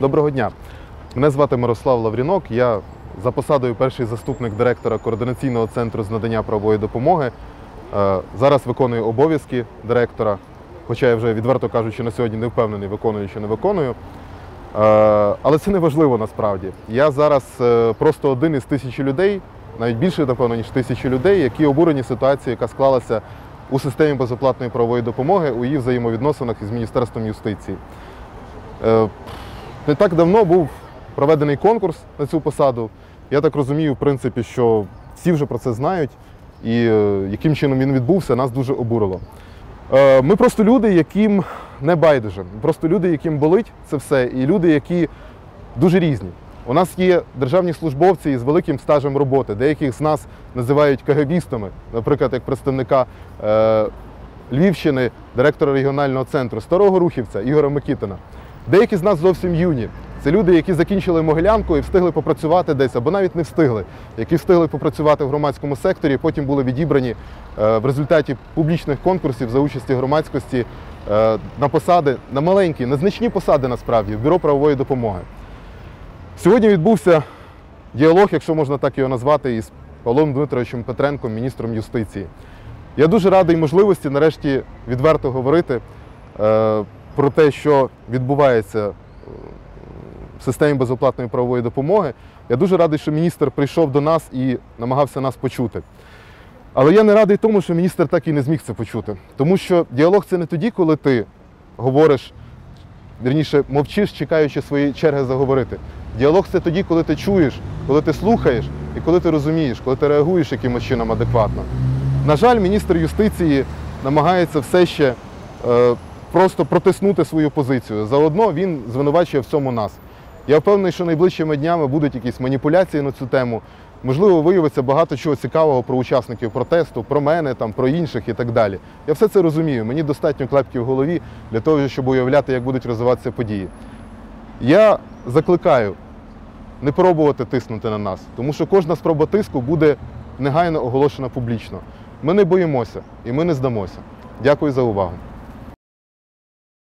Доброго дня. Мене звати Мирослав Лаврінок. Я за посадою перший заступник директора координаційного центру з надання правової допомоги. Е, Зараз виконую обов'язки директора, хоча я вже відверто кажучи, на сьогодні не впевнений, виконую чи не виконую. Е, Але це не важливо насправді. Я зараз е, просто один із тисячі людей, навіть більше, напевно, ніж тисячі людей, які обурені ситуацією, яка склалася у системі безоплатної правової допомоги у її взаємовідносинах із Міністерством юстиції. Не так давно був проведений конкурс на цю посаду. Я так розумію, в принципі, що всі вже про це знають, і е, яким чином він відбувся, нас дуже обурило. Е, Ми просто люди, яким не байдуже. Просто люди, яким болить це все, і люди, які дуже різні. У нас є державні службовці із великим стажем роботи. Деяких з нас називають кагабістами, наприклад, як представника е, Львівщини, директора регіонального центру, старого рухівця Ігора Микітина. Деякі з нас зовсім юні. Це люди, які закінчили Могилянку і встигли попрацювати десь, або навіть не встигли, які встигли попрацювати в громадському секторі, потім були відібрані е, в результаті публічних конкурсів за участі громадськості е, на посади, на маленькі, незначні посади насправді в бюро правової допомоги. Сьогодні відбувся діалог, якщо можна так його назвати, із Павлом Дмитровичем Петренком, міністром юстиції. Я дуже радий можливості нарешті відверто говорити е, про те, що відбувається е, в системі безоплатної правової допомоги. Я дуже радий, що міністр прийшов до нас і намагався нас почути. Але я не радий тому, що міністр так і не зміг це почути. Тому що діалог це не тоді, коли ти говориш, вірніше, мовчиш, чекаючи своєї черги заговорити. Діалог це тоді, коли ти чуєш, коли ти слухаєш і коли ти розумієш, коли ти реагуєш якимось чином адекватно. На жаль, міністр юстиції намагається все ще е, просто протиснути свою позицію. Заодно він звинувачує в цьому нас. Я впевнений, що найближчими днями будуть якісь маніпуляції на цю тему. Можливо, виявиться багато чого цікавого про учасників протесту, про мене, там, про інших і так далі. Я все це розумію. Мені достатньо клепків в голові для того, щоб уявляти, як будуть розвиватися події. Я закликаю не пробувати тиснути на нас, тому що кожна спроба тиску буде негайно оголошена публічно. Ми не боїмося і ми не здамося. Дякую за увагу.